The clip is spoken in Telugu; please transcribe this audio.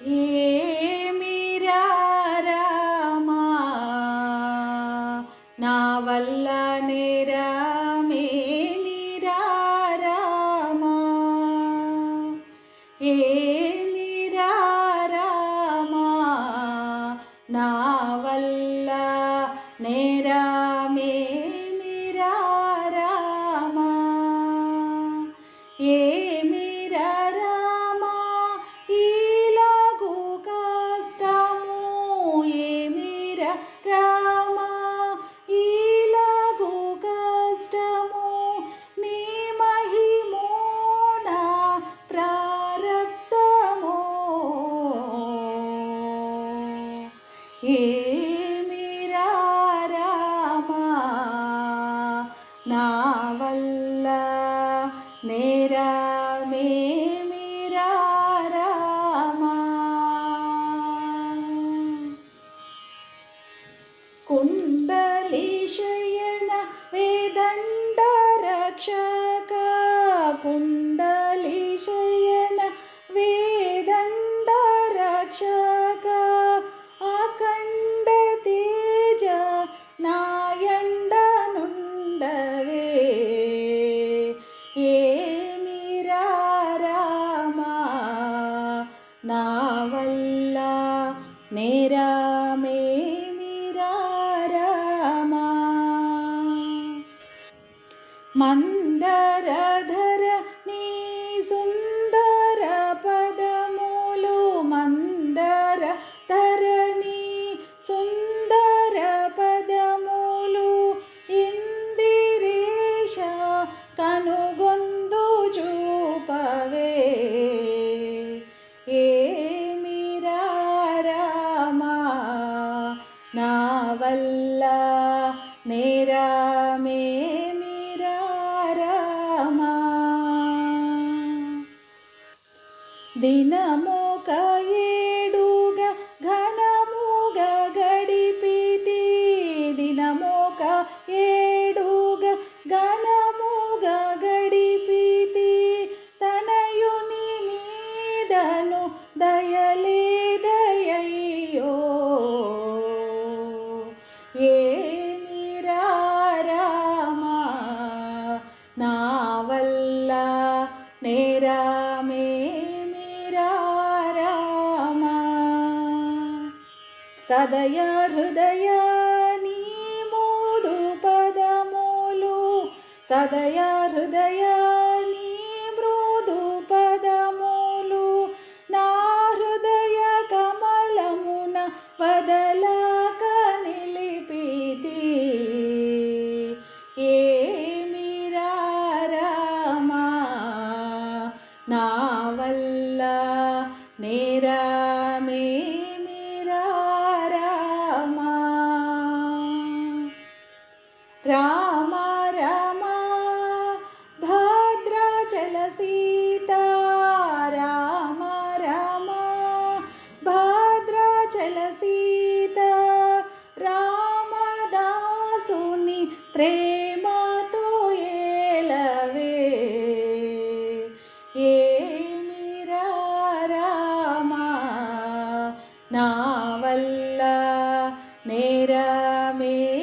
ఏమిరా రామా నా వల్ల నేరమేమిరా రామా ఏమిరా రామా నా వల్ల నేరమేమిరా రామా రామా ఇలాగు కష్టము నీ మహిమోన ప్రారబ్ధమో. ఏమిరా రామా నా వల్ల నే രക്ഷകുണ്ടലിശയന വേദണ്ട രക്ഷക അഖണ്ഡ തേജ നായണ്ടനുണ്ടവേ മിരാമ നാവല്ല നേരാ మందరధర నీ సుందర పదములు మందర ధరణి సుందర పదములు ఇందిరేష కనుగొందు చూపవే. ఏమిరా నా వల్ల నేరమేమిరా దినమొక ఏడుగా ఘనముగా గడిపితి. దినమొక ఏడుగా ఘనముగా గడిపితి. తనయుని మీదను దయలే దయలేదయ్యో ఏ నిరారామా నా వల్ల నేరామే సదయ హృదయ నీ మోదు పదములు. సదయ హృదయ నీ మృదు పదములు. నా హృదయ కమలమున వదలాక నిలిపితి. ఏమిరా నా వల్ల నేరమేమిరా ప్రేమతో ఏలవే ఏమిరా రామా నా వల్ల నేరమేమిరా